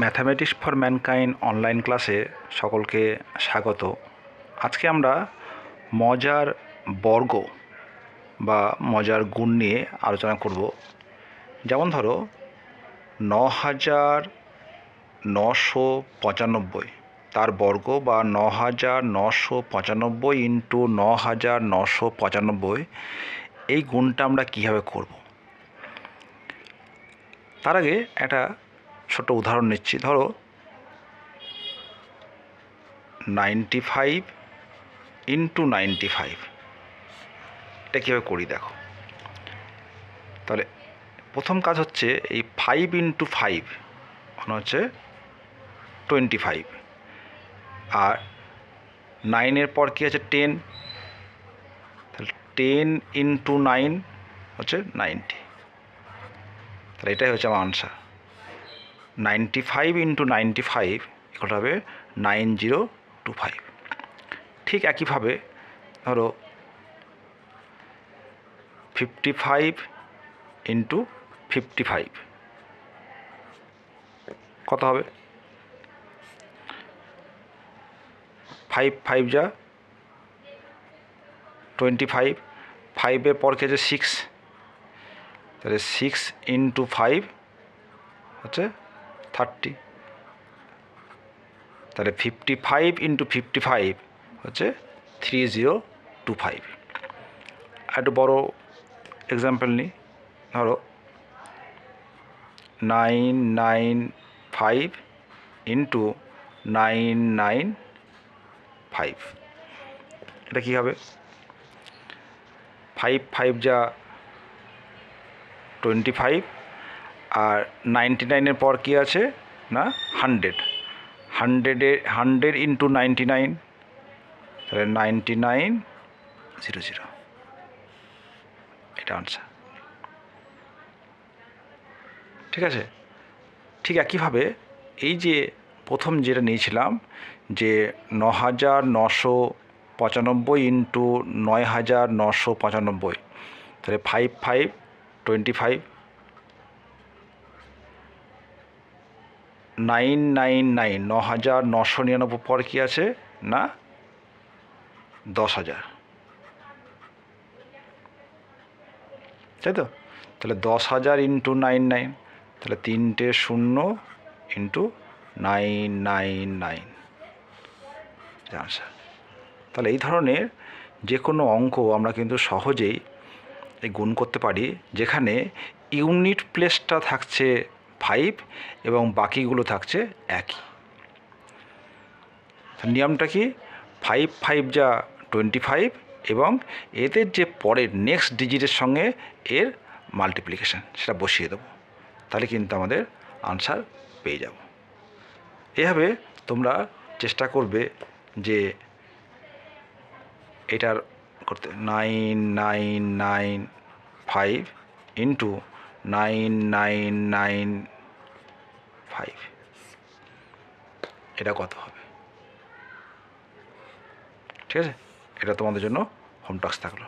Mathematics for mankind online ক্লাসে সকলকে স্বাগত। আজকে আমরা মজার বর্গ বা মজার গুণ নিয়ে আলোচনা করব। যেমন ধরো ন হাজার নশো পঁচানব্বই, তার বর্গ বা ন হাজার নশো পঁচানব্বই ইন্টু ন হাজার নশো পঁচানব্বই, এই গুণটা আমরা কীভাবে করব? তার আগে একটা ছোট উদাহরণ নিচ্ছি। ধরো ninety five into ninety five এটা কীভাবে করি দেখো? তাহলে প্রথম কাজ হচ্ছে এই ফাইভ ইন্টু ফাইভ মানে হচ্ছে টোয়েন্টি ফাইভ আর নাইনের পর কী আছে? টেন তাহলে টেন ইন্টু নাইন হচ্ছে নাইনটি তাহলে এটাই হচ্ছে আমার answer ninety five into ninety five equal হবে নাইন জিরো টু ফাইভ। ঠিক একইভাবে ধরো fifty five into fifty five. কত হবে? ফাইভ ফাইভ যা টোয়েন্টি ফাইভ। ফাইভের পর খেয়েছে সিক্স। তাহলে সিক্স ইন্টু ফাইভ হচ্ছে থার্টি তাহলে fifty five into fifty five হচ্ছে থ্রি জিরো টু ফাইভ একটু বড়ো এক্সাম্পল নিই, ধরো nine nine five into nine nine five এটা কী হবে? ফাইভ ফাইভ যা টোয়েন্টি ফাইভ আর নাইনটি নাইনের পর কী আছে? না হান্ড্রেড হান্ড্রেডে হান্ড্রেড ইন্টু নাইনটি নাইন তাহলে নাইনটি নাইন জিরো জিরো এটা আনসার ঠিক আছে? ঠিক একইভাবে এই যে প্রথম যেটা নিয়েছিলাম, যে ন হাজার নশো পঁচানব্বই ইন্টু নয় হাজার নশো পঁচানব্বই, তাহলে five five twenty five nine nine nine ন হাজার নশো নিরানব্বই পর কী আছে? না দশ হাজার তাই তো তাহলে দশ হাজার ইন্টু নাইন নাইন, তাহলে তিনটে শূন্য into nine nine nine. Answer তাহলে এই ধরনের যে কোনো অঙ্ক আমরা কিন্তু সহজেই গুণ করতে পারি, যেখানে ইউনিট প্লেসটা থাকছে ফাইভ এবং বাকিগুলো থাকছে একই। নিয়মটা কি? ফাইভ ফাইভ যা টোয়েন্টি ফাইভ এবং এদের যে পরের নেক্সট ডিজিটের সঙ্গে এর মাল্টিপ্লিকেশান সেটা বসিয়ে দেবো। তাহলে কিন্তু আমাদের আনসার পেয়ে যাব। এভাবে তোমরা চেষ্টা করবে যে এটার করতে nine nine nine five into nine nine nine five এটা কত হবে? ঠিক আছে? এটা তোমাদের জন্য হোম টাস্ক থাকল।